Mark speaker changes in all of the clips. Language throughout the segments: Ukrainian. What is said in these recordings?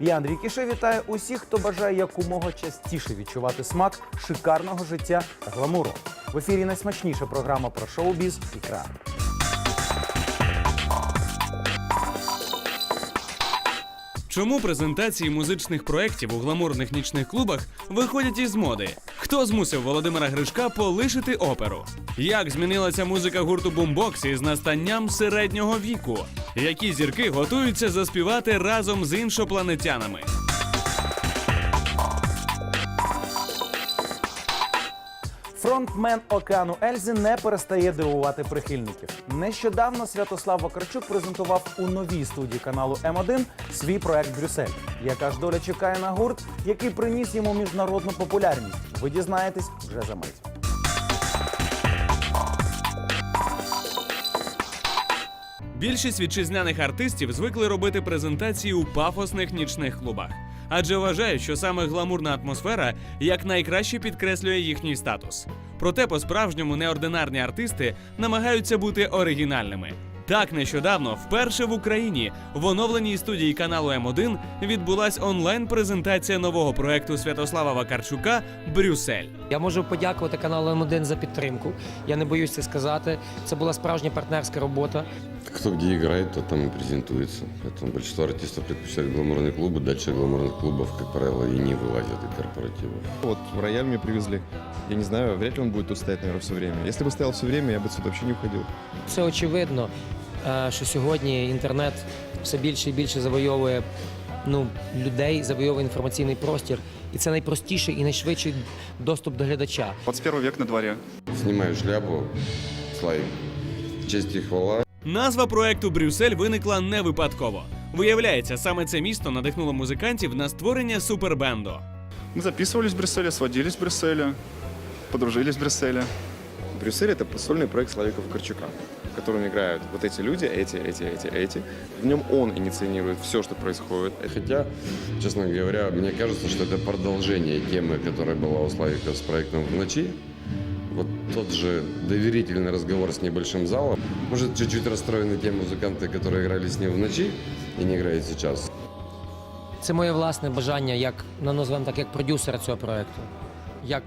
Speaker 1: Я Андрій Кіше вітаю усіх, хто бажає якомога частіше відчувати смак шикарного життя та гламуру. В ефірі найсмачніша програма про шоу-біз «Ікра».
Speaker 2: Чому презентації музичних проєктів у гламурних нічних клубах виходять із моди? Хто змусив Володимира Гришка полишити оперу? Як змінилася музика гурту Бумбокс із настанням середнього віку? Які зірки готуються заспівати разом з іншопланетянами?
Speaker 1: Фронтмен океану Ельзи не перестає дивувати прихильників. Нещодавно Святослав Вакарчук презентував у новій студії каналу М1 свій проект Брюссель. Яка ж доля чекає на гурт, який приніс йому міжнародну популярність? Ви дізнаєтесь вже за мить.
Speaker 2: Більшість вітчизняних артистів звикли робити презентації у пафосних нічних клубах, адже вважають, що саме гламурна атмосфера якнайкраще підкреслює їхній статус. Проте по-справжньому неординарні артисти намагаються бути оригінальними. Так нещодавно, вперше в Україні, в оновленій студії каналу М1 відбулась онлайн-презентація нового проекту Святослава Вакарчука Брюссель.
Speaker 3: Я можу подякувати каналу М1 за підтримку. Я не боюсь це сказати. Це була справжня партнерська робота.
Speaker 4: Кто где играет, то там и презентуется. Поэтому большинство артистов предпочитают гламурные клубы. Дальше гламурных клубов, как правило, и не вылазят и корпоративов.
Speaker 5: Вот рояль мне привезли. Я не знаю, вряд ли он будет тут стоять, наверное, все время. Если бы стоял все время, я бы сюда вообще не уходил.
Speaker 3: Це очевидно, е, що сьогодні інтернет все більше і більше завойовує ну, людей, завойовує інформаційний простір. І це найпростіший і найшвидший доступ до глядача.
Speaker 6: 21 век на дворе.
Speaker 4: Снимаю шляпу, Славик. Честь и хвала.
Speaker 2: Назва проекту Брюссель виникла не випадково. Виявляється, саме це місто надихнуло музикантів на створення супербенду.
Speaker 6: Мы записывались в Брюсселе, сводились в Брюсселе, подружились в Брюсселе.
Speaker 5: Брюссель — это сольный проект Славика Вакарчука, в котором играют вот эти люди, эти, эти, эти, эти. В нем он инициирует все, что происходит.
Speaker 4: Хотя, честно говоря, мне кажется, что это продолжение темы, которая была у Славика с проектом «В ночи». Вот тот же доверительный разговор с небольшим залом. Может, чуть-чуть расстроены те музыканты, которые играли с ним в ночи и не играют сейчас.
Speaker 3: Це моє власне бажання, як ну, назвемо так, як продюсера цього проекту. Як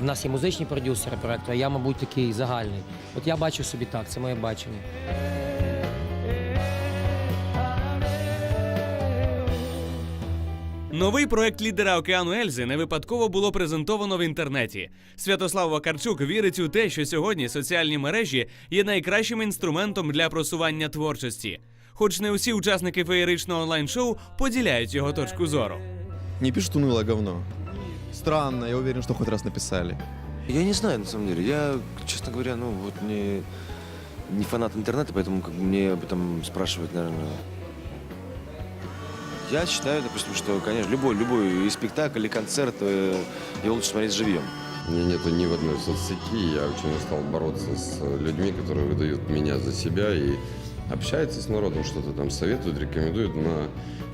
Speaker 3: в нас є музичні продюсери проекту, а я, мабуть, такий загальний. От я бачу собі так, це моє бачення.
Speaker 2: Новий проект лідера океану Ельзи не випадково було презентовано в інтернеті. Святослав Вакарчук вірить у те, що сьогодні соціальні мережі є найкращим інструментом для просування творчості. Хоч не усі учасники феєричного онлайн-шоу поділяють його точку зору.
Speaker 5: Не пишут унылое говно. Странно, я уверен, что хоть раз написали.
Speaker 7: Я не знаю, на самом деле. Я, честно говоря, ну вот не, не фанат интернета, поэтому как бы мне об этом спрашивать, наверное. Я считаю, допустим, что, конечно, любой, любой и спектакль, и концерт, э, его лучше смотреть живьем.
Speaker 4: Меня нету ни в одной соцсети. Я очень устал бороться с людьми, которые выдают меня за себя и общаются с народом, что-то там советуют, рекомендуют. На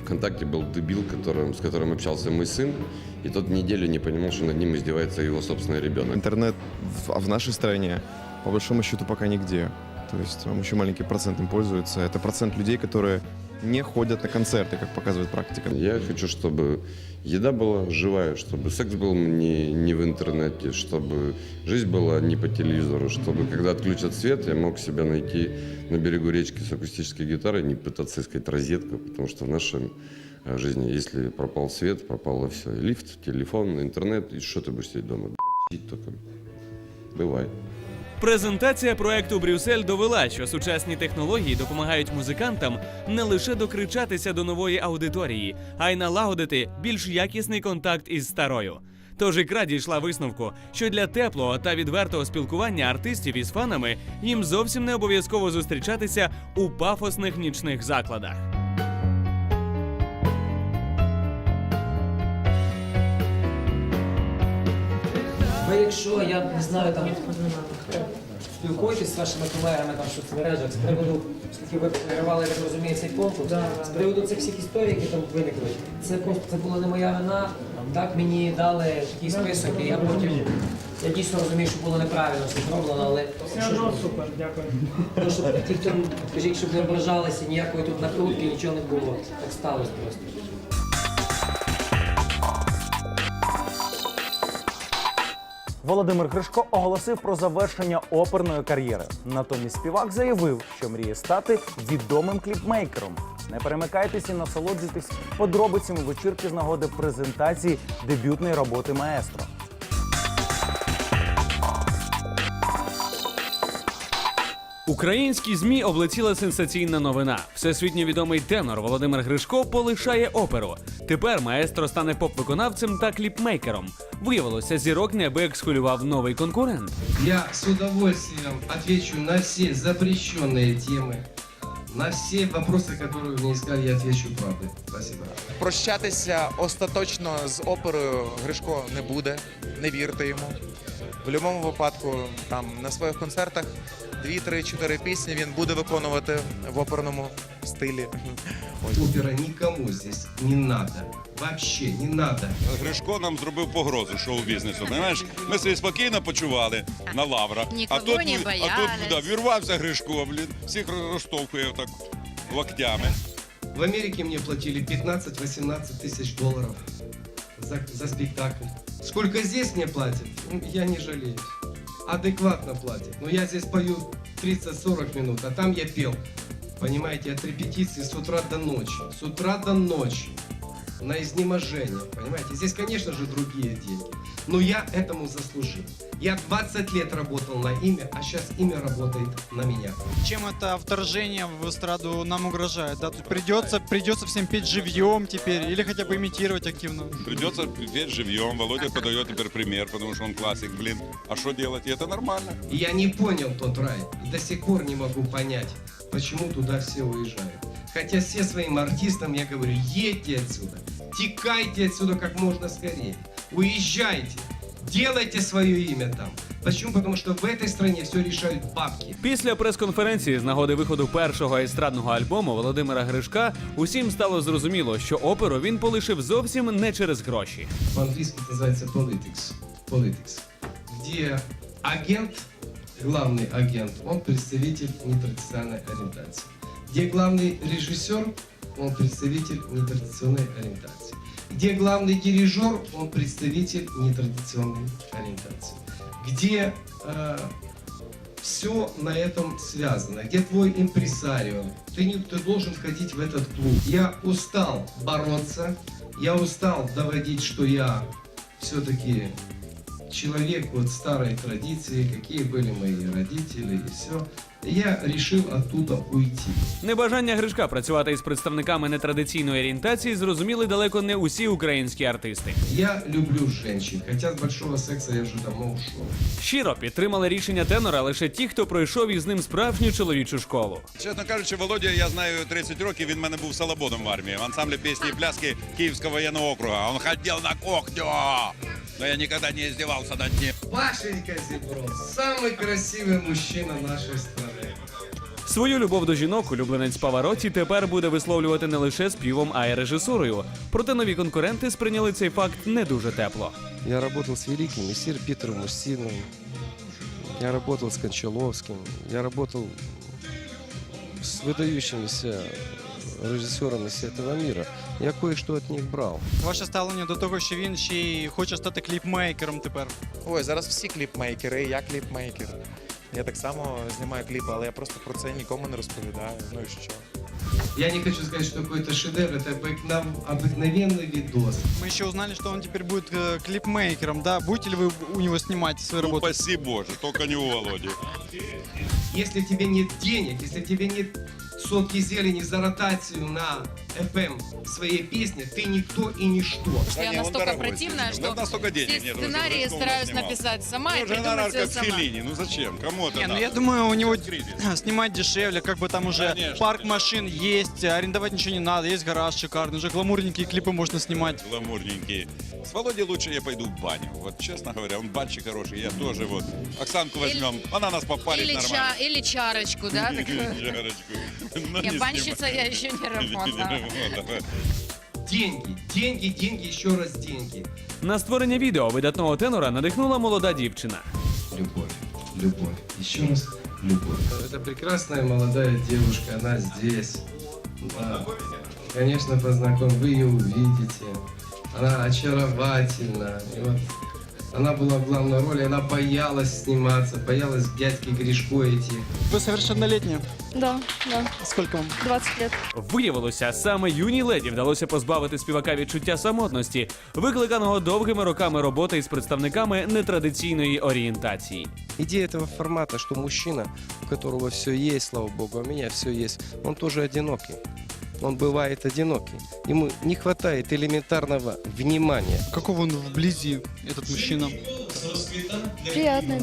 Speaker 4: ВКонтакте был дебил, которым, с которым общался мой сын, и тот неделю не понимал, что над ним издевается его собственный ребенок.
Speaker 5: Интернет в, а в нашей стране, по большому счету, пока нигде. То есть там очень маленький процент им пользуется. Это процент людей, которые не ходят на концерты, как показывает практика.
Speaker 4: Я хочу, чтобы еда была живая, чтобы секс был не, не в интернете, чтобы жизнь была не по телевизору, чтобы когда отключат свет, я мог себя найти на берегу речки с акустической гитарой, не пытаться искать розетку, потому что в нашей э, жизни, если пропал свет, пропало все. Лифт, телефон, интернет, и что ты будешь сидеть дома? Только. Бывает.
Speaker 2: Презентація проекту Брюссель довела, що сучасні технології допомагають музикантам не лише докричатися до нової аудиторії, а й налагодити більш якісний контакт із старою. Тож ікра дійшла висновку, що для теплого та відвертого спілкування артистів із фанами їм зовсім не обов'язково зустрічатися у пафосних нічних закладах.
Speaker 3: Ви якщо, я не знаю, там спілкуєтесь з вашими колегами там в соцмережах з приводу, оскільки ви переривали, я так розумію, цей конкурс, з приводу цих всіх історій, які там виникли, це просто це була не моя вина. Так мені дали такий список, і я потім я дійсно розумію, що було неправильно все зроблено, але
Speaker 8: Все одно супер, дякую.
Speaker 3: ну, щоб ті, хто кажіть, щоб не ображалися, ніякої тут накрутки, нічого не було. Так сталося просто.
Speaker 1: Володимир Гришко оголосив про завершення оперної кар'єри. Натомість співак заявив, що мріє стати відомим кліпмейкером. Не перемикайтеся і насолоджуйтесь подробицями вечірки з нагоди презентації дебютної роботи маестро.
Speaker 2: Українські змі облетіла сенсаційна новина. Всесвітньо відомий тенор Володимир Гришко полишає оперу. Тепер маестро стане поп-виконавцем та кліпмейкером. Виявилося, зірок неабияк схвилював новий конкурент.
Speaker 8: Я с удовольствием отвечу на все запрещенные темы, на все вопросы, которые вы мне искали, я отвечу правдой. Спасибо.
Speaker 9: Прощатися остаточно з оперою Гришко не буде, не вірте йому. В будь-якому випадку там на своїх концертах 2, 3, 4 пісні він буде виконувати в оперному стилі.
Speaker 8: Опера никому здесь не надо. Вообще не надо.
Speaker 10: Гришко нам зробив погрозу шоу-бізнесу. Знаєш, ми собі спокійно почували на лаврах.
Speaker 11: Нікого
Speaker 10: а тут,
Speaker 11: не
Speaker 10: а тут да, вірвався Гришко, блін, всіх розтовкує так локтями.
Speaker 8: В Америке мне платили 15-18 тысяч долларов за, за спектакль. Сколько здесь мне платят, я не жалею. Адекватно платят. Но я здесь пою 30-40 минут, а там я пел. Понимаете, от репетиции с утра до ночи. С утра до ночи. На изнеможение. Понимаете, здесь, конечно же, другие деньги. Но я этому заслужил. Я 20 лет работал на имя, а сейчас имя работает на меня.
Speaker 12: чем это вторжение в эстраду нам угрожает. Да, тут придется, придется всем петь живьем теперь или хотя бы имитировать активно.
Speaker 10: Придется петь живьем. Володя подает теперь пример, потому что он классик, блин. А что делать? И это нормально.
Speaker 8: Я не понял тот рай. До сих пор не могу понять, почему туда все уезжают. Хотя все своим артистам я говорю, едьте отсюда, текайте отсюда как можно скорее, уезжайте, делайте свое имя там. Почему? Потому что в этой стране все решают бабки.
Speaker 2: Після прес-конференції з нагоди виходу першого естрадного альбому Володимира Гришка усім стало зрозуміло, що оперу він полишив зовсім не через гроші.
Speaker 8: По-английски это называется politics. Politics. Где агент, главный агент, он представитель нетрадиционной ориентации. Где главный режиссер, он представитель нетрадиционной ориентации. Где главный дирижер, он представитель нетрадиционной ориентации. Где все на этом связано. Где твой импресарио? Ты, не, ты должен входить в этот клуб. Я устал бороться, я устал доводить, что я все-таки человек вот старой традиции, какие были мои родители и все. Я решил оттуда уйти.
Speaker 2: Небажання Гришка працювати із представниками нетрадиційної орієнтації зрозуміли далеко не усі українські артисти.
Speaker 8: Я люблю женщин, хотя с большого секса я уже давно ушел.
Speaker 2: Щиро підтримали рішення тенора лише ті, хто пройшов із ним справжню чоловічу школу.
Speaker 10: Чесно кажучи, Володя, я знаю 30 років, він в мене був салабоном в армії, в ансамблі пісні і пляски Київського воєнного округа. Он ходив на кухню, но я ніколи не издевался над ним.
Speaker 8: Пашенька Зебров, самый красивый мужчина нашей страны.
Speaker 2: Свою любов до жінок улюбленець Павароті тепер буде висловлювати не лише співом, а й режисурою. Проте нові конкуренти сприйняли цей факт не дуже тепло.
Speaker 13: Я работал с великими, сир Питером Устиновым, я работал с Кончаловским, я работал с выдающимися режиссерами с этого мира. Я кое-что от них брал.
Speaker 12: Ваше ставлення до того, що він ще й хоче стати кліпмейкером тепер.
Speaker 9: Ой, зараз всі кліпмейкери, я кліпмейкер. Я так само знімаю кліпи, але я просто про це нікому не розповідаю. Ну і що?
Speaker 8: Я не хочу сказать, что какой-то шедевр, это обыкнов- обыкновенный видос.
Speaker 12: Мы еще узнали, что он теперь будет э, клипмейкером, да? Будете ли вы у него снимать свои работы?
Speaker 10: Упаси Боже, только не у Володі.
Speaker 8: Если тебе нет денег, если тебе нет сотки зелени за ротацию на FM своей песни, ты никто и ничто.
Speaker 11: Я настолько противная, что
Speaker 10: настолько денег
Speaker 11: все
Speaker 10: нет,
Speaker 11: сценарии
Speaker 10: Гришко
Speaker 11: стараюсь
Speaker 10: снимал.
Speaker 11: написать сама и
Speaker 10: Ну, жена
Speaker 11: придумать все
Speaker 10: как
Speaker 11: сама.
Speaker 10: Феллини, ну зачем? Кому это
Speaker 12: Не, ну
Speaker 10: надо?
Speaker 12: я думаю, у него
Speaker 10: Кризис.
Speaker 12: снимать дешевле, как бы там уже
Speaker 10: Конечно,
Speaker 12: парк
Speaker 10: конечно.
Speaker 12: машин есть, арендовать ничего не надо, есть гараж шикарный, уже гламурненькие клипы можно снимать.
Speaker 10: Гламурненькие. С Володей лучше я пойду в баню. Вот честно говоря, он банщик хороший, я тоже вот. Оксанку возьмем, она нас попарит
Speaker 11: Или,
Speaker 10: нормально.
Speaker 11: ча- или чарочку, да? такую?
Speaker 10: Жарочку.
Speaker 11: Не,
Speaker 10: не
Speaker 11: банщица я еще не
Speaker 10: работала.
Speaker 8: Деньги, деньги, деньги, еще раз деньги.
Speaker 2: На створення відео видатного тенора надихнула молода дівчина.
Speaker 8: Любовь, любовь, еще раз любовь. Это прекрасная молодая девушка, она здесь. Да. Конечно, познаком, вы ее увидите. Она очаровательна. И вот Она была в главной роли, она боялась сниматься, боялась к дядьке Гришко идти.
Speaker 12: Вы совершеннолетняя?
Speaker 14: Да, да,
Speaker 12: Сколько вам?
Speaker 14: 20 лет.
Speaker 2: Виявилося, саме юній леді вдалося позбавити співака відчуття самотності, викликаного довгими роками роботи із представниками нетрадиційної орієнтації.
Speaker 15: Идея этого формата, что мужчина, у которого все есть, слава богу, а у меня все есть, он тоже одинокий. Он бывает одинокий. Ему не хватает элементарного внимания.
Speaker 12: Каков он вблизи, этот мужчина?
Speaker 14: Приятный.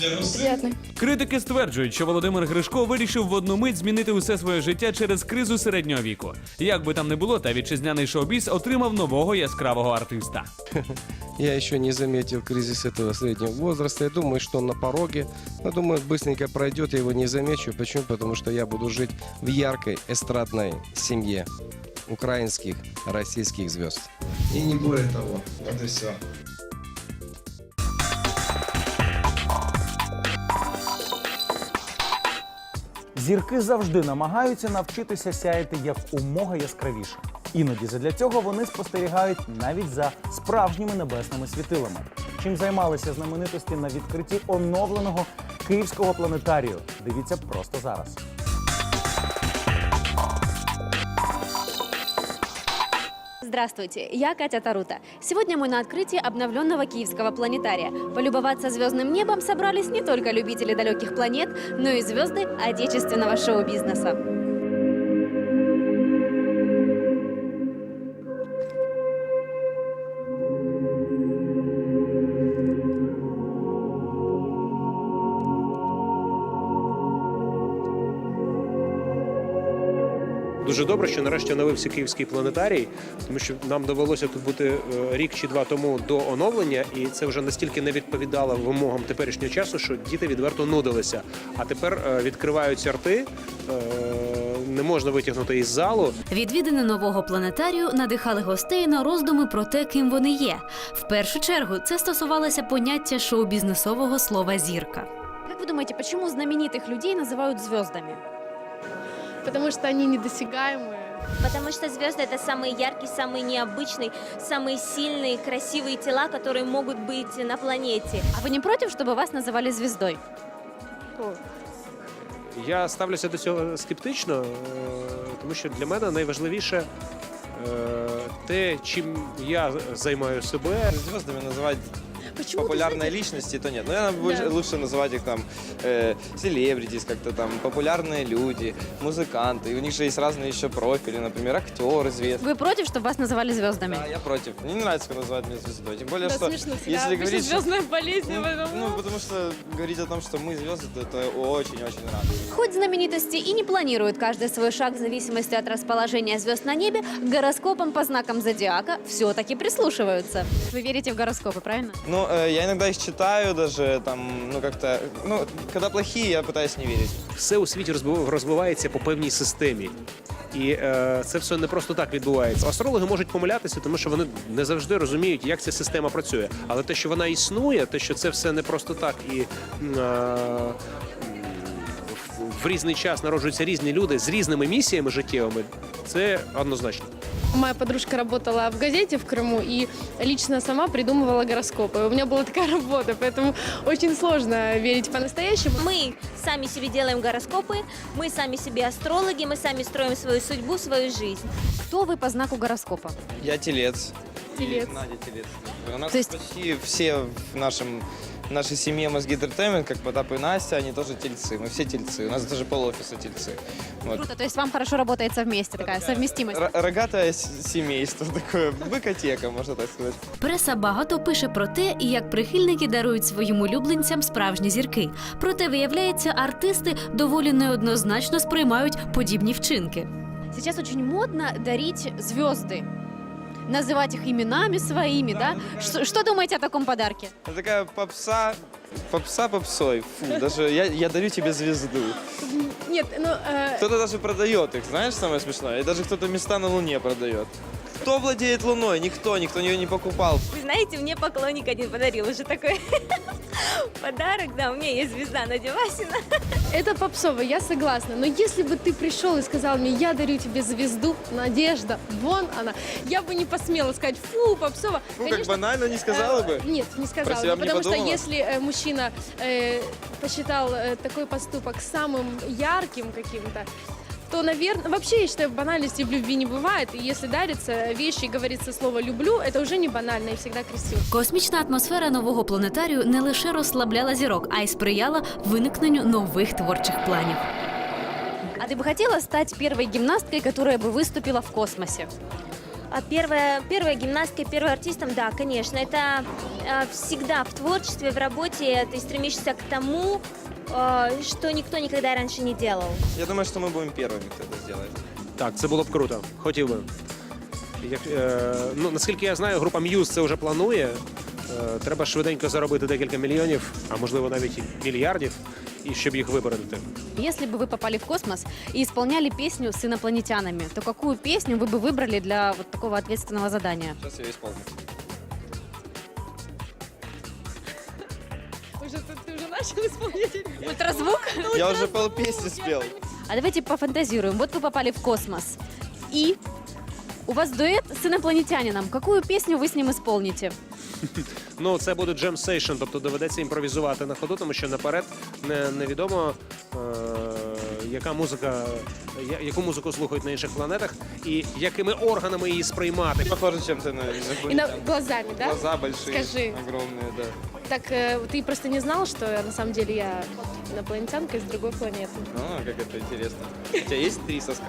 Speaker 14: Приятный.
Speaker 2: Критики стверджують, що Володимир Гришко вирішив в одну мить змінити усе своє життя через кризу середнього віку. Як би там не було, та вітчизняний шоу-біз отримав нового яскравого артиста.
Speaker 15: Я еще не заметил кризис этого среднего возраста. Я думаю, что он на пороге. Но думаю, быстренько пройдет, я его не замечу. Почему? Потому что я буду жить в яркой эстрадной семье украинских, российских звезд.
Speaker 8: И не более того. Вот и все.
Speaker 1: Зірки завжди намагаються навчитися сяяти якомога яскравіше. Іноді задля цього вони спостерігають навіть за справжніми небесними світилами. Чим займалися знаменитості на відкритті оновленого київського планетарію? Дивіться просто зараз.
Speaker 16: Здравствуйте, я Катя Тарута. Сегодня мы на открытии обновленного Киевского планетария. Полюбоваться звездным небом собрались не только любители далеких планет, но и звезды отечественного шоу-бизнеса.
Speaker 17: Дуже добре, що нарешті оновився київський планетарій, тому що нам довелося тут бути е, рік чи два тому до оновлення, і це вже настільки не відповідало вимогам теперішнього часу, що діти відверто нудилися. А тепер е, відкриваються рти, е, не можна витягнути із залу.
Speaker 16: Відвідини нового планетарію надихали гостей на роздуми про те, ким вони є. В першу чергу це стосувалося поняття шоу-бізнесового слова зірка. Як ви думаєте, чому знаменитих людей називають зв'яздами?
Speaker 14: Потому что они недосягаемые.
Speaker 16: Потому что звезды это самые яркие, самые необычные, самые сильные, красивые тела, которые могут быть на планете. А вы не против, чтобы вас называли звездой?
Speaker 17: Я ставлюся до цього скептично, е, тому що для мене найважливіше е, те, чим я займаю себе.
Speaker 18: Звездами называть
Speaker 14: Почему?
Speaker 18: популярные личности, то нет. Но я больше,
Speaker 14: Да.
Speaker 18: лучше называть их там э, селебритис, как-то там популярные люди, музыканты. И у них же есть разные еще профили, например, актеры известные.
Speaker 16: Вы против, чтобы вас называли звездами?
Speaker 18: Да, я против. Мне не нравится, когда называют меня звездой. Тем более, что
Speaker 14: смешно
Speaker 18: если говорить... что-
Speaker 14: звездная болезнь
Speaker 18: Ну,
Speaker 14: в этом.
Speaker 18: ну, потому что говорить о том, что мы звезды, то это очень-очень рад.
Speaker 16: Хоть знаменитости и не планируют каждый свой шаг в зависимости от расположения звезд на небе, к гороскопам по знакам зодиака все-таки прислушиваются. Вы верите в гороскопы, правильно?
Speaker 18: Ну, э, я иногда их читаю даже, там, ну, как-то... Ну, когда плохие, я пытаюсь не верить.
Speaker 17: Все у світі розбив- розвивається по певній системі. І е, це все не просто так відбувається. Астрологи можуть помилятися, тому що вони не завжди розуміють, як ця система працює. Але те, що вона існує, те, що це все не просто так і м, е, в різний час народжуються різні люди з різними місіями життєвими, це однозначно.
Speaker 14: Моя подружка работала в газете в Крыму и лично сама придумывала гороскопы. У меня была такая работа, поэтому очень сложно верить по-настоящему.
Speaker 16: Мы сами себе делаем гороскопы, мы сами себе астрологи, мы сами строим свою судьбу, свою жизнь. Кто вы по знаку гороскопа?
Speaker 18: Я телец.
Speaker 14: Телец.
Speaker 18: И Надя телец. У нас
Speaker 16: То есть-
Speaker 18: почти все в нашем в нашей семье мозги Entertainment, как Потап и Настя, они тоже тельцы. Мы все тельцы. У нас даже полофиса тельцы. Вот.
Speaker 16: Круто, то есть вам хорошо работается вместе, такая совместимость.
Speaker 18: Р- рогатое с- семейство такое, быкотека, можно так сказать.
Speaker 16: Преса багато пише про те, як прихильники дарують своїм улюбленцям справжні зірки. Проте виявляється, артисти доволі неоднозначно сприймають подібні вчинки. Сейчас очень модно дарить звезды. Называть их именами своими, да? Что, что думаете о таком подарке?
Speaker 18: Это такая попса, попса попсой. Фу, даже я, я дарю тебе звезду.
Speaker 14: Нет, ну... э,
Speaker 18: Кто-то даже продает их, знаешь, самое смешное? И даже кто-то места на Луне продает. Кто владеет Луной? Никто, никто ее не покупал.
Speaker 19: Вы знаете, мне поклонник один подарил уже такой подарок. Да, у меня есть звезда Надя Васина.
Speaker 14: Это попсово, я согласна. Но если бы ты пришел и сказал мне, я дарю тебе звезду, Надежда, вон она, я бы не посмела сказать, фу, попсово.
Speaker 18: Ну, как банально не сказала бы?
Speaker 14: Э, Нет, не сказала. Бы,
Speaker 18: бы не
Speaker 14: потому что если э, мужчина э, посчитал э, такой поступок самым ярким каким-то, то, наверное, вообще, я считаю, банальности в любви не бывает. И если дарится вещи и говорится слово «люблю», это уже не банально и всегда красиво.
Speaker 16: Космічна атмосфера нового планетарію не лише розслабляла зірок, а й сприяла виникненню нових творчих планів.
Speaker 19: А ты бы хотела стать первой гимнасткой, которая бы выступила в космосе?
Speaker 20: А первая, первая гимнастка, первым артистом, да, конечно. Это э, всегда в творчестве, в работе ты стремишься к тому, э, что никто никогда раньше не делал.
Speaker 18: Я думаю, что мы будем первыми, кто это сделает.
Speaker 17: Так, це було б круто. Хотів би. Як, е, ну, наскільки я знаю, група Muse це вже планує. Е, треба швиденько заробити декілька мільйонів, а можливо навіть і мільярдів, і щоб їх вибороти.
Speaker 16: Если бы вы попали в космос и исполняли песню с инопланетянами, то какую песню вы бы выбрали для вот такого ответственного задания?
Speaker 18: Сейчас я исполню.
Speaker 14: начал исполнять?
Speaker 19: Ультразвук?
Speaker 18: Я уже полпесни спел.
Speaker 16: А давайте пофантазируем. Вот вы попали в космос, и у вас дуэт с инопланетянином. Какую песню вы с ним исполните?
Speaker 17: Ну, це буде джем сейшн, тобто доведеться імпровізувати на ходу, тому що наперед не, невідомо, е, яка музика, я, яку музику слухають на інших планетах і якими органами її сприймати.
Speaker 18: Похоже чем-то на
Speaker 14: И на,
Speaker 18: инопланетян.
Speaker 14: глазами, да?
Speaker 18: Глаза большие,
Speaker 14: Скажи.
Speaker 18: огромные, да.
Speaker 14: Так э, ты просто не знал, что на самом деле я инопланетянка из другой планеты?
Speaker 18: А, как это интересно. У тебя есть три соска?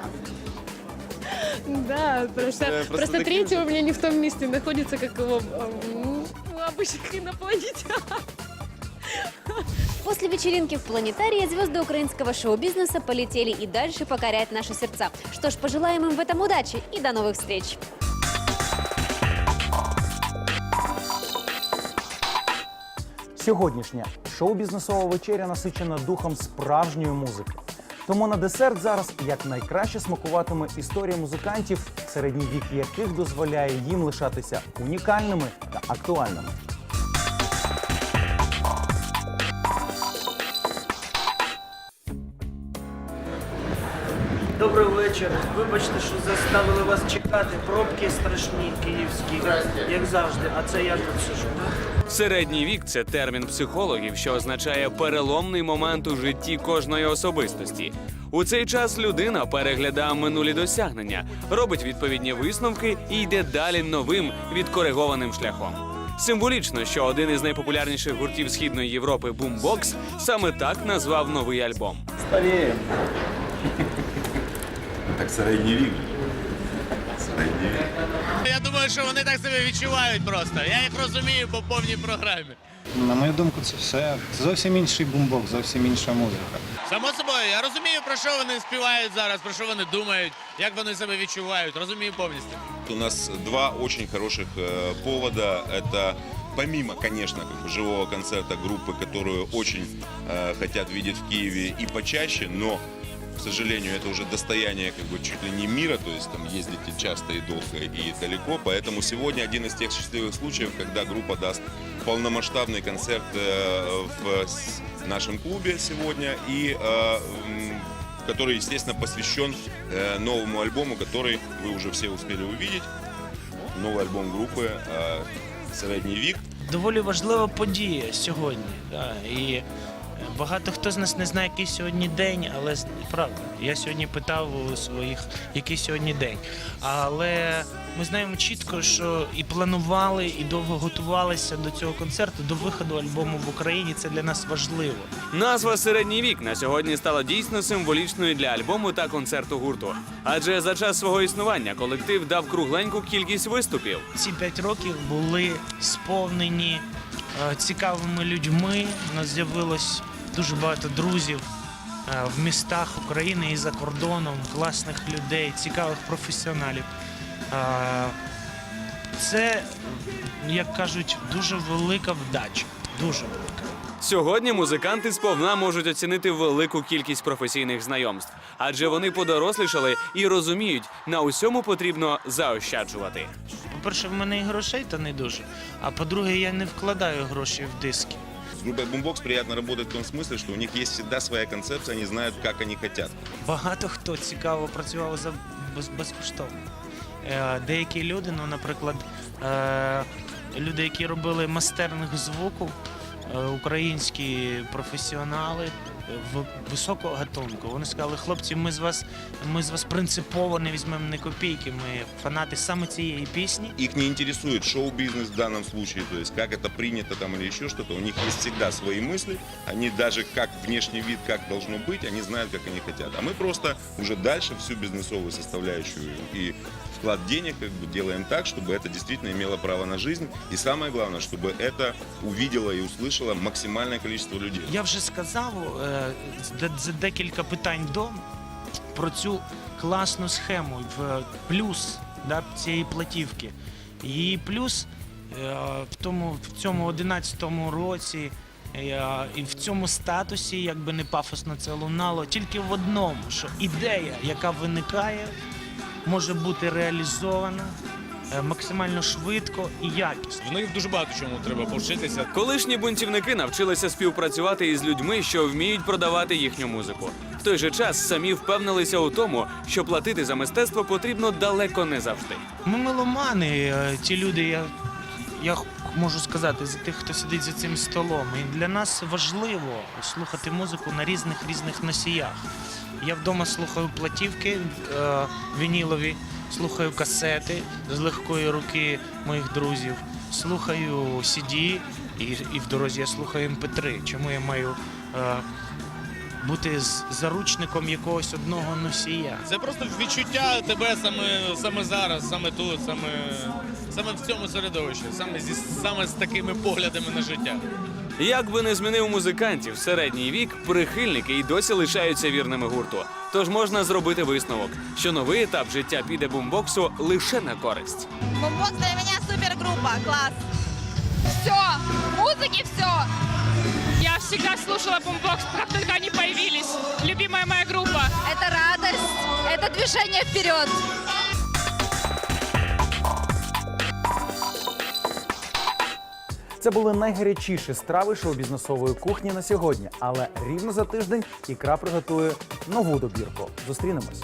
Speaker 14: Да, просто,
Speaker 18: Э, просто же.
Speaker 14: у меня не в том месте находится, как его м, у обычных инопланетян.
Speaker 16: После вечеринки в планетарии звезды украинского шоу-бизнеса полетели и дальше покорять наши сердца. Что ж, пожелаем им в этом удачи и до новых встреч!
Speaker 1: Сьогоднішня шоу-бізнесова вечеря насичена духом справжньої музики. Тому на десерт зараз якнайкраще смакуватиме історія музикантів, середній вік яких дозволяє їм лишатися унікальними та актуальними.
Speaker 21: Добрий вечір. Вибачте, що заставили вас чекати. Пробки страшні київські, як завжди. А це я тут сижу.
Speaker 2: Середній вік це термін психологів, що означає переломний момент у житті кожної особистості. У цей час людина переглядає минулі досягнення, робить відповідні висновки і йде далі новим відкоригованим шляхом. Символічно, що один із найпопулярніших гуртів східної Європи Boombox саме так назвав новий альбом.
Speaker 21: Старіє
Speaker 22: Так середній вік. Середній вік.
Speaker 21: Я думаю, що вони так себе відчувають просто. Я їх розумію по повній програмі. На мою думку, це все це зовсім інший бумбок, зовсім інша музика.
Speaker 23: Само собою, я розумію, про що вони співають зараз, про що вони думають, як вони себе відчувають. Розумію повністю.
Speaker 22: У нас два очень хороших э, повода. Это помимо, конечно, как бы живого концерта группы, которую очень э, хотят видеть в Киеве и почаще, но к сожалению, это уже достояние как бы чуть ли не мира, то есть там ездите часто и долго и далеко, поэтому сегодня один из тех счастливых случаев, когда группа даст полномасштабный концерт э, в с- нашем клубе сегодня и э, м, который, естественно, посвящен э, новому альбому, который вы уже все успели увидеть. Новый альбом группы э, «Средний вік».
Speaker 21: Доволі важлива подія сьогодні. Да. І е, багато хто з нас не знає, який сьогодні день, але правда, я сьогодні питав у своїх, який сьогодні день. Але ми знаємо чітко, що і планували, і довго готувалися до цього концерту, до виходу альбому в Україні. Це для нас важливо.
Speaker 2: Назва Середній вік на сьогодні стала дійсно символічною для альбому та концерту гурту. Адже за час свого існування колектив дав кругленьку кількість виступів.
Speaker 21: Ці п'ять років були сповнені цікавими людьми. У нас з'явилось дуже багато друзів е, в містах України і за кордоном, класних людей, цікавих професіоналів. Е, Це, як кажуть, дуже велика вдача. Дуже велика.
Speaker 2: Сьогодні музиканти сповна можуть оцінити велику кількість професійних знайомств, адже вони подорослішали і розуміють, на усьому потрібно заощаджувати.
Speaker 21: По-перше, в мене і грошей то не дуже. А по-друге, я не вкладаю гроші в диски.
Speaker 22: С группой Boombox приятно работать в том смысле, что у них есть всегда своя концепция, они знают, как они хотят.
Speaker 21: Багато хто цікаво працював за без, безкоштовно. Е, деякі люди, ну, наприклад, е, люди, які робили мастерних звуку, е, українські професіонали високого гатунку. Вони сказали, хлопці, ми з вас, ми з вас принципово не візьмемо ні копійки. Ми фанати саме цієї пісні.
Speaker 22: Их не интересует шоу-бизнес в данном случае, то есть как это принято там или еще что-то. У них есть всегда свои мысли. Они даже как внешний вид, как должно быть, они знают, как они хотят. А мы просто уже дальше всю бизнесовую составляющую и вклад денег как бы делаем так, чтобы это действительно имело право на жизнь. И самое главное, чтобы это увидело и услышало максимальное количество людей.
Speaker 21: Я вже сказав е, за- за декілька питань до про цю класну схему в плюс да, цієї платівки. Її плюс е, в тому в цьому 11-му році. е, І в цьому статусі, як би не пафосно це лунало, тільки в одному, що ідея, яка виникає, може бути реалізована е, максимально швидко і якісно.
Speaker 2: В них дуже багато чому треба повчитися. Колишні бунтівники навчилися співпрацювати із людьми, що вміють продавати їхню музику. В той же час самі впевнилися у тому, що платити за мистецтво потрібно далеко не завжди.
Speaker 21: Ми меломани, е, ті люди, я, я можу сказати, за тих, хто сидить за цим столом. І для нас важливо слухати музику на різних різних носіях. Я вдома слухаю платівки е, вінілові, слухаю касети з легкої руки моїх друзів, слухаю CD і, і в дорозі я слухаю MP3. Чому я маю е, бути з заручником якогось одного носія?
Speaker 23: Це просто відчуття тебе саме, саме зараз, саме тут, саме, саме в цьому середовищі, саме зі саме з такими поглядами на життя.
Speaker 2: Як би не змінив музикантів середній вік, прихильники й досі лишаються вірними гурту. Тож можна зробити висновок, що новий етап життя піде бумбоксу лише на користь.
Speaker 24: Бомбокс для меня супергруппа, класс. Все, музыки все.
Speaker 14: Я всегда слушала бумбокс, как только они появились. Любимая моя группа.
Speaker 24: Это радость, это движение вперед.
Speaker 1: Це були найгарячіші страви шоу-бізнесової кухні на сьогодні. Але рівно за тиждень ікра приготує нову добірку. Зустрінемось.